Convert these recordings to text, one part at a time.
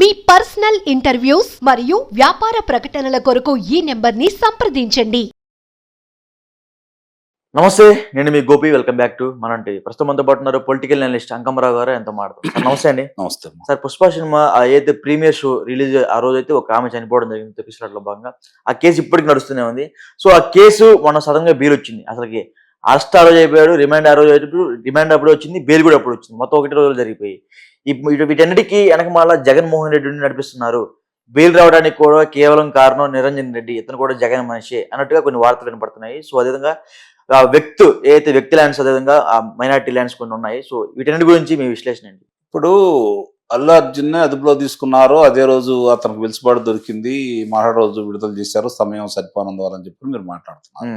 మీ personal interviews మరియు వ్యాపార ప్రకటనల కొరకు ఈ నెంబర్ని సంప్రదించండి. నమస్తే నేను మీ గోపి. వెల్కమ్ బ్యాక్ టు మనంటి ప్రస్తుతం మనతో పాటు ఉన్నారు పొలిటికల్ అనలిస్ట్ అంకమరావు గారు. ఎంతో మాట్లాడుతారు సార్ నమస్తే అండి. నమస్తే. సార్ పుష్ప సినిమా ఆ ఏదైతే ప్రీమియర్ షో రిలీజ్ ఆ రోజు అయితే ఒక ఆమె చనిపోవడం జరిగింది. తెప్పించడంలో భాగంగా. ఆ కేసు ఇప్పటికి నడుస్తూనే ఉంది. సో ఆ కేసు మన సడన్గా బెయిల్ వచ్చింది. అసలుకి అరెస్ట్ ఆ రోజు అయిపోయాడు రిమాండ్ ఆ రోజు అయిపోయాడు రిమాండ్ అప్పుడు వచ్చింది బెయిల్ కూడా అప్పుడు వచ్చింది. మొత్తం ఒకటి రోజులు జరిగిపోయి వీటన్నిటికీ వెనక మళ్ళా జగన్మోహన్ రెడ్డిని నడిపిస్తున్నారు. బెయిల్ రావడానికి కూడా కేవలం కారణం నిరంజన్ రెడ్డి ఇతను కూడా జగన్ మనిషి అన్నట్టుగా కొన్ని వార్తలు వినపడుతున్నాయి. సో అదేవిధంగా ఆ వ్యక్తు ఏదైతే వ్యక్తి ల్యాండ్స్ అదేవిధంగా ఆ మైనార్టీ ల్యాండ్స్ కొన్ని ఉన్నాయి. సో వీటన్నిటి గురించి మీ విశ్లేషణ ఏంటి? ఇప్పుడు అల్లు అర్జున్ అదుపులో తీసుకున్నారు అదే రోజు అతనికి వెలుసుబాటు దొరికింది. మరో రోజు విడుదల చేశారు. సమయం సరిపోనందువల్ల అని చెప్పి మీరు మాట్లాడుతున్నారు.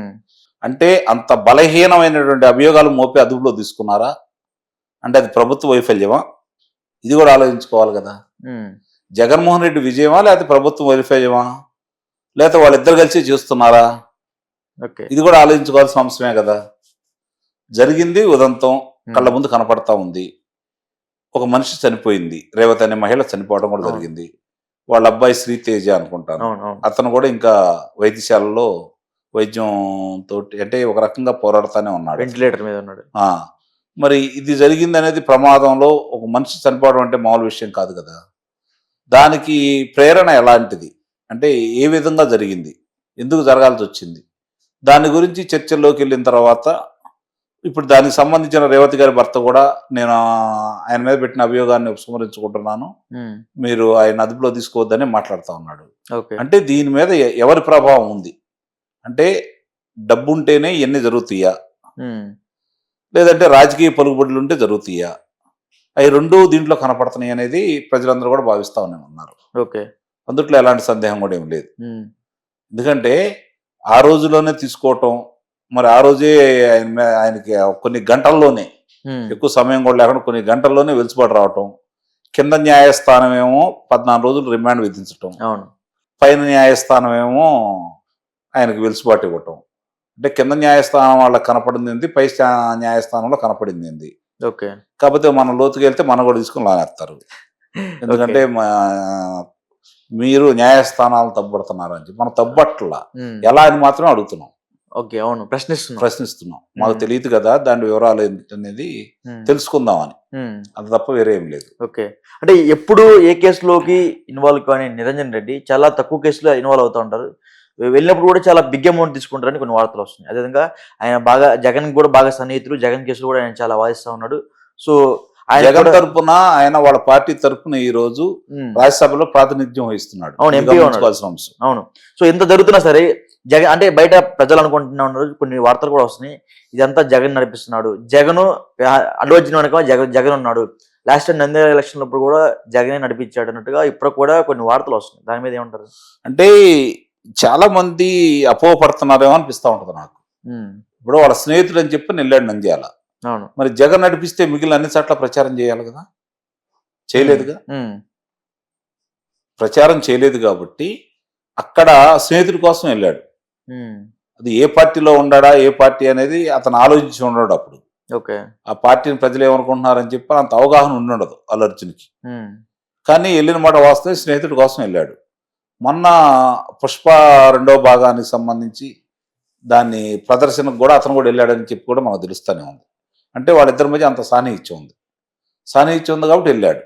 అంటే అంత బలహీనమైనటువంటి అభియోగాలు మోపి అదుపులో తీసుకున్నారా? అంటే అది ప్రభుత్వ వైఫల్యమా? ఇది కూడా ఆలోచించుకోవాలి కదా. జగన్మోహన్ రెడ్డి విజయమా? లేకపోతే ప్రభుత్వం వైఫల్యమా? లేకపోతే వాళ్ళిద్దరు కలిసి చేస్తున్నారా? ఓకే. ఇది కూడా ఆలోచించుకోవాల్సిన అంశమే కదా. జరిగింది ఉదంతం కళ్ళ ముందు కనపడతా ఉంది. ఒక మనిషి చనిపోయింది. రేవతి అనే మహిళ చనిపోవడం కూడా. జరిగింది. వాళ్ళ అబ్బాయి శ్రీతేజ అనుకుంటాను. అతను కూడా ఇంకా వైద్యశాలలో వైద్యం తోటి అంటే ఒక రకంగా పోరాడుతానే ఉన్నాడు. వెంటిలేటర్ మీద ఉన్నాడు. మరి ఇది జరిగింది అనేది ప్రమాదంలో ఒక మనిషి చనిపోవడం అంటే మామూలు విషయం కాదు కదా. దానికి ప్రేరణ ఎలాంటిది? అంటే ఏ విధంగా జరిగింది? ఎందుకు జరగాల్సి వచ్చింది? దాని గురించి చర్చల్లోకి వెళ్ళిన తర్వాత ఇప్పుడు దానికి సంబంధించిన రేవతి గారి భర్త కూడా నేను ఆయన మీద పెట్టిన అభియోగాన్ని ఉపసంహరించుకుంటున్నాను. ఉమ్, మీరు ఆయన అదుపులో తీసుకోవద్దని మాట్లాడుతూ ఉన్నాడు. ఓకే అంటే దీని మీద ఎవరి ప్రభావం ఉంది? అంటే డబ్బు ఉంటేనే ఇవన్నీ జరుగుతాయా లేదంటే రాజకీయ పలుకుబడులు ఉంటే జరుగుతాయా? అవి రెండు దీంట్లో కనపడుతున్నాయి అనేది ప్రజలందరూ కూడా భావిస్తా ఉన్నారు ఓకే. అందుట్లో ఎలాంటి సందేహం కూడా ఏం లేదు. ఎందుకంటే ఆ రోజులోనే తీసుకోవటం మరి ఆ రోజే ఆయన ఆయనకి కొన్ని గంటల్లోనే ఎక్కువ సమయం కూడా లేకుండా కొన్ని గంటల్లోనే వెలుసుబాటు రావటం కింద న్యాయస్థానం ఏమో పద్నాలుగు రోజులు రిమాండ్ విధించటం అవును. పైన న్యాయస్థానం ఏమో ఆయనకు వెలుసుబాటు ఇవ్వటం. అంటే కింద న్యాయస్థానం వాళ్ళకి కనపడింది ఏంది పై స్థా- న్యాయస్థానంలో కనపడింది ఏంది ఓకే. కాకపోతే మనం లోతుకి వెళ్తే మనం కూడా తీసుకుని లానేస్తారు ఎందుకంటే మీరు న్యాయస్థానాలు తప్పుడుతున్నారు అని చెప్పి. మనం తప్పట్లా ఎలా అని మాత్రం అడుగుతున్నాం. ఓకే అవును. ప్రశ్నిస్తున్నా. ప్రశ్నిస్తున్నాం. మాకు. తెలియదు కదా దాని వివరాలు ఉమ్, తెలుసుకుందామని. అది తప్ప వేరే ఏం లేదు. ఓకే. అంటే ఎప్పుడు ఏ కేసులోకి ఇన్వాల్వ్ కానీ నిరంజన్ రెడ్డి చాలా తక్కువ కేసులో ఇన్వాల్వ్ అవుతూ ఉంటారు. వెళ్ళినప్పుడు కూడా చాలా బిగ్ అమౌంట్ తీసుకుంటారని కొన్ని వార్తలు వస్తున్నాయి. అదేవిధంగా ఆయన బాగా జగన్ కూడా బాగా సన్నిహితులు. జగన్ కేసులు కూడా ఆయన చాలా వాదిస్తూ ఉన్నాడు. సో ఆయన జగన్ తరపున ఆయన వాళ్ళ పార్టీ తరపున ఈ రోజు రాజ్యసభలో ప్రాతినిధ్యం వహిస్తున్నాడు. అవును, ఎంపీ అంశం. అవును. సో ఎంత జరుగుతున్నా సరే జగన్ అంటే బయట ప్రజలు అనుకుంటున్నా ఉన్నారు కొన్ని వార్తలు కూడా వస్తున్నాయి. ఇదంతా జగన్ నడిపిస్తున్నాడు. జగన్ అడ్డు వచ్చిన వెనక జగన్ జగన్ ఉన్నాడు. లాస్ట్ టైం నంద్యాల ఎలక్షన్ అప్పుడు కూడా జగనే నడిపించాడు అన్నట్టుగా ఇప్పుడు కూడా కొన్ని వార్తలు వస్తున్నాయి. దాని మీద ఏమంటారు? అంటే చాలా మంది అపోహపడుతున్నారేమో అనిపిస్తా ఉంటది నాకు. ఇప్పుడు వాళ్ళ స్నేహితుడు అని చెప్పి నిల్లాడు నంద్యాల అవును. మరి జగన్ నడిపిస్తే మిగిలిన అన్ని చోట్ల ప్రచారం చేయాలి కదా? చేయలేదుగా? ప్రచారం చేయలేదు కాబట్టి అక్కడ స్నేహితుడి కోసం వెళ్ళాడు. అది ఏ పార్టీలో ఉన్నాడా ఏ పార్టీ అనేది అతను ఆలోచించి ఉన్నాడు అప్పుడు. ఓకే. ఆ పార్టీని ప్రజలు ఏమనుకుంటున్నారని చెప్పి అంత అవగాహన ఉండదు అల్లు అర్జున్కి. ఉమ్, కానీ వెళ్ళిన మాట వాస్తవం స్నేహితుడి కోసం వెళ్ళాడు. మొన్న పుష్ప రెండో భాగానికి సంబంధించి దాన్ని ప్రదర్శనకు కూడా అతను కూడా వెళ్ళాడని చెప్పి కూడా మనకు తెలుస్తూనే ఉంది. అంటే వాళ్ళిద్దరి మధ్య అంత సాన్నిహిత్యం ఉంది. సాన్నిహిత్యం ఉంది కాబట్టి వెళ్ళాడు.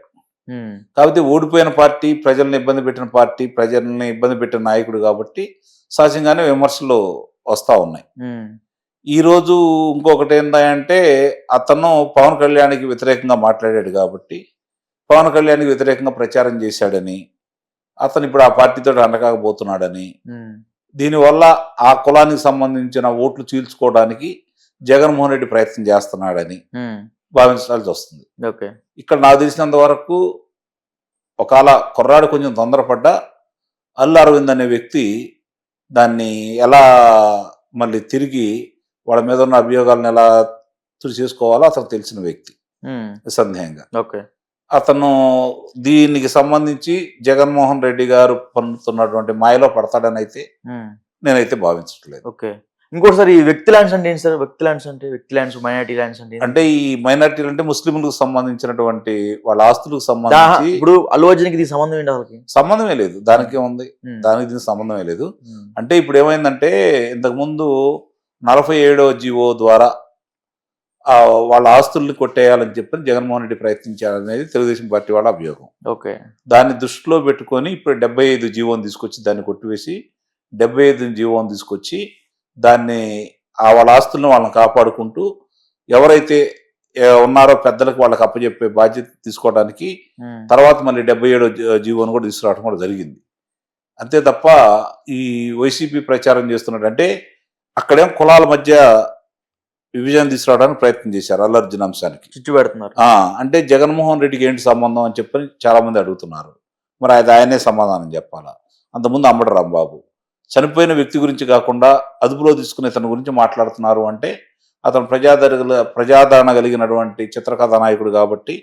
కాకపోతే ఓడిపోయిన పార్టీ ప్రజల్ని ఇబ్బంది పెట్టిన పార్టీ ప్రజల్ని ఇబ్బంది పెట్టిన నాయకుడు కాబట్టి సహజంగానే విమర్శలు వస్తూ ఉన్నాయి. ఉమ్, ఈ రోజు ఇంకొకటి ఏంటంటే అతను పవన్ కళ్యాణ్కి వ్యతిరేకంగా మాట్లాడాడు కాబట్టి పవన్ కళ్యాణ్కి వ్యతిరేకంగా ప్రచారం చేశాడని అతను ఇప్పుడు ఆ పార్టీతో అండకాకపోతున్నాడని దీనివల్ల ఆ కులానికి సంబంధించిన ఓట్లు చీల్చుకోవడానికి జగన్మోహన్ రెడ్డి ప్రయత్నం చేస్తున్నాడని భావించాల్సి వస్తుంది. ఓకే. ఇక్కడ నాకు తెలిసినంత వరకు ఒకవేళ కుర్రాడు కొంచెం తొందరపడ్డా అల్లు అరవింద్ అనే వ్యక్తి దాన్ని ఎలా మళ్ళీ తిరిగి వాళ్ళ మీద ఉన్న అభియోగాలను ఎలా చేసుకోవాలో అతను తెలిసిన వ్యక్తి. ఉమ్, నిస్సందేహంగా. ఓకే. అతను దీనికి సంబంధించి జగన్మోహన్ రెడ్డి గారు పొందుతున్నటువంటి మాయలో పడతాడని అయితే ఉమ్, నేనైతే భావించట్లేదు. ఓకే ఇంకోటిసారి ఈ వ్యక్తి ల్యాండ్స్ అంటే ఏంటి సార్? వ్యక్తి ల్యాండ్స్ అంటే వ్యక్తి ల్యాండ్స్ మైనారిటీ ల్యాండ్స్ అంటే? అంటే ఈ మైనార్టీలు అంటే ముస్లింలకు సంబంధించినటువంటి వాళ్ళ ఆస్తులకు సంబంధించి ఇప్పుడు అల్లు అర్జున్కి ఇది సంబంధం ఏంటి అసలుకి? సంబంధమే లేదు. దానికి ఉంది. ఉమ్, దానికి దీనికి సంబంధమే లేదు. అంటే ఇప్పుడు ఏమైందంటే ఇంతకుముందు నలభై ఏడవ జీవో ద్వారా వాళ్ళ ఆస్తుల్ని కొట్టేయాలని చెప్పి జగన్మోహన్ రెడ్డి ప్రయత్నించారనేది తెలుగుదేశం పార్టీ వాళ్ళ అభియోగం. ఓకే. దాన్ని దృష్టిలో పెట్టుకొని ఇప్పుడు డెబ్బై ఐదు జీవోని తీసుకొచ్చి దాన్ని కొట్టివేసి డెబ్బై ఐదు జీవోని తీసుకొచ్చి దాన్ని ఆ వాళ్ళ ఆస్తులను వాళ్ళని కాపాడుకుంటూ ఎవరైతే ఉన్నారో పెద్దలకు వాళ్ళకి అప్పచెప్పే బాధ్యత తీసుకోవడానికి తర్వాత మళ్ళీ డెబ్బై ఏడో జీవోని కూడా తీసుకురావడం కూడా జరిగింది. అంతే తప్ప ఈ వైసీపీ ప్రచారం చేస్తున్నట్టు అంటే అక్కడేం కులాల మధ్య విభజన తీసుకురావడానికి ప్రయత్నం చేశారు అల్లర్జున్ అంశానికి. చిచ్చు పెడుతున్నారు. అంటే జగన్మోహన్ రెడ్డికి ఏంటి సంబంధం అని చెప్పని చాలా మంది అడుగుతున్నారు. మరి అది ఆయనే సమాధానం చెప్పాలా? అంతకుముందు అమ్మడు రాంబాబు. చనిపోయిన వ్యక్తి గురించి కాకుండా అదుపులో తీసుకునే తన గురించి మాట్లాడుతున్నారు అంటే అతను ప్రజాదరణ ప్రజాదరణ కలిగినటువంటి చిత్రకథా నాయకుడు కాబట్టి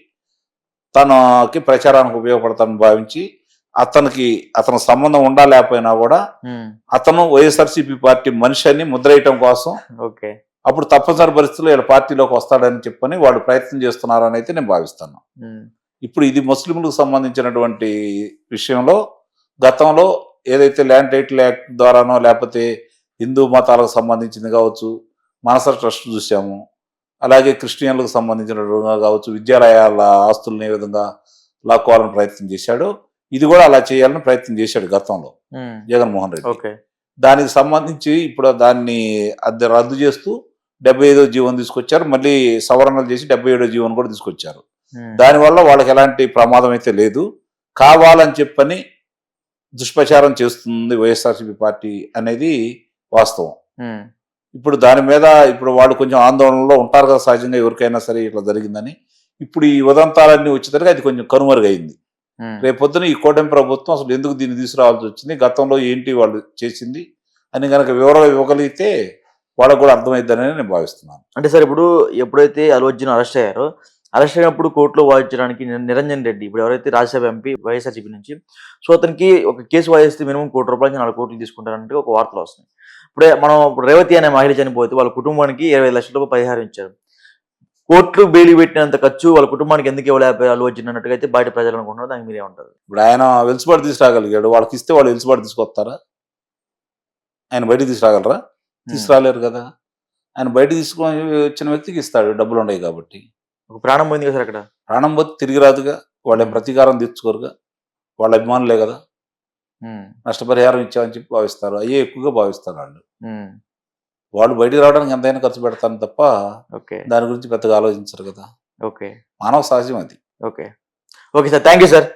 తనకి ప్రచారానికి ఉపయోగపడతానని భావించి అతనికి అతని సంబంధం ఉండా లేకపోయినా కూడా అతను వైఎస్ఆర్సీపీ పార్టీ మనిషి అని ముద్రేయటం కోసం ఓకే. అప్పుడు తప్పనిసరి పరిస్థితుల్లో వీళ్ళ పార్టీలోకి వస్తాడని చెప్పని వాళ్ళు ప్రయత్నం చేస్తున్నారని అయితే నేను భావిస్తాను ఇప్పుడు ఇది ముస్లింలకు సంబంధించినటువంటి విషయంలో గతంలో ఏదైతే ల్యాండ్ టైటిల్ యాక్ట్ ద్వారానో లేకపోతే హిందూ మతాలకు సంబంధించింది కావచ్చు మనస ట్రస్ట్ చూసాము అలాగే క్రిస్టియన్లకు సంబంధించినట్టుగా కావచ్చు విద్యాలయాల ఆస్తులను ఏ విధంగా లాక్కోవాలని ప్రయత్నం చేశాడు. ఇది కూడా అలా చేయాలని ప్రయత్నం చేశాడు గతంలో జగన్మోహన్ రెడ్డి. ఓకే. దానికి సంబంధించి ఇప్పుడు దాన్ని అది రద్దు చేస్తూ డెబ్బై ఐదో జీవన్ తీసుకొచ్చారు. మళ్ళీ సవరణలు చేసి డెబ్బై ఏడో జీవన్ కూడా తీసుకొచ్చారు. ఉమ్, దానివల్ల వాళ్ళకి ఎలాంటి ప్రమాదం అయితే లేదు. కావాలని చెప్పని దుష్ప్రచారం చేస్తుంది వైఎస్ఆర్సీపీ పార్టీ అనేది వాస్తవం. ఉమ్, ఇప్పుడు దాని మీద ఇప్పుడు వాళ్ళు కొంచెం ఆందోళనలో ఉంటారు కదా సహజంగా ఎవరికైనా సరే ఇట్లా జరిగిందని. ఇప్పుడు ఈ ఉదంతాలన్నీ వచ్చేసరికి అది కొంచెం కనుమరుగైంది. ఉమ్, రేపొద్దున ఈ కూటమి ప్రభుత్వం అసలు ఎందుకు దీన్ని తీసుకురావాల్సి వచ్చింది? గతంలో ఏంటి వాళ్ళు చేసింది? అని కనుక వివరాలు ఇవ్వగలిగితే వాళ్ళకు కూడా అర్థమైద్దని నేను భావిస్తున్నాను. అంటే సార్ ఇప్పుడు ఎప్పుడైతే అల్లు అర్జున్ అరెస్ట్ అయ్యారో అరెస్ట్ అయినప్పుడు కోర్టులో వాదించడానికి ని- నిరంజన్ రెడ్డి ఇప్పుడు ఎవరైతే రాజ్యసభ ఎంపీ వైఎస్ఆర్సీపీ నుంచి సో అతనికి ఒక కేసు వాదిస్తే మినిమం కోటి రూపాయల నుంచి నాలుగు కోట్లు తీసుకుంటారంటే ఒక వార్తలు వస్తున్నాయి. ఇప్పుడే మనం ఇప్పుడు రేవతి అనే మహిళ చనిపోతే వాళ్ళ కుటుంబానికి ఇరవై లక్షల రూపాయలు పరిహారం ఇచ్చారు. కోర్టులు బెయిల్ పెట్టినంత ఖర్చు వాళ్ళ కుటుంబానికి ఎందుకు ఇవ్వలేకపోయి అల్లు అర్జున్ అన్నట్టుగా అయితే బయట ప్రజలు అనుకుంటున్నారు దానికి మీరే ఉంటారు ఇప్పుడు ఆయన వెలుసుబాటు తీసుకురాగలిగాడు వాళ్ళకి ఇస్తే వాళ్ళు వెలుసుబాటు తీసుకొస్తారా? ఆయన బయటికి తీసుకురాగలరా? తీసుకురాలేరు కదా. ఆయన బయట తీసుకొని వచ్చిన వ్యక్తికి ఇస్తాడు డబ్బులు ఉన్నాయి కాబట్టి. ఒక ప్రాణం పోయింది కదా అక్కడ? ప్రాణం పోతే తిరిగి రాదుగా వాళ్ళేం ప్రతీకారం తీర్చుకోరుగా. వాళ్ళ అభిమానులే కదా. నష్టపరిహారం ఇచ్చామని చెప్పి భావిస్తారు. అయ్యే ఎక్కువగా భావిస్తారు వాళ్ళు. వాళ్ళు బయటికి రావడానికి ఎంతైనా ఖర్చు పెడతాను తప్ప ఓకే. దాని గురించి పెద్దగా ఆలోచించరు కదా. ఓకే. మానవ సహజం అది. Okay. Okay sir thank you sir.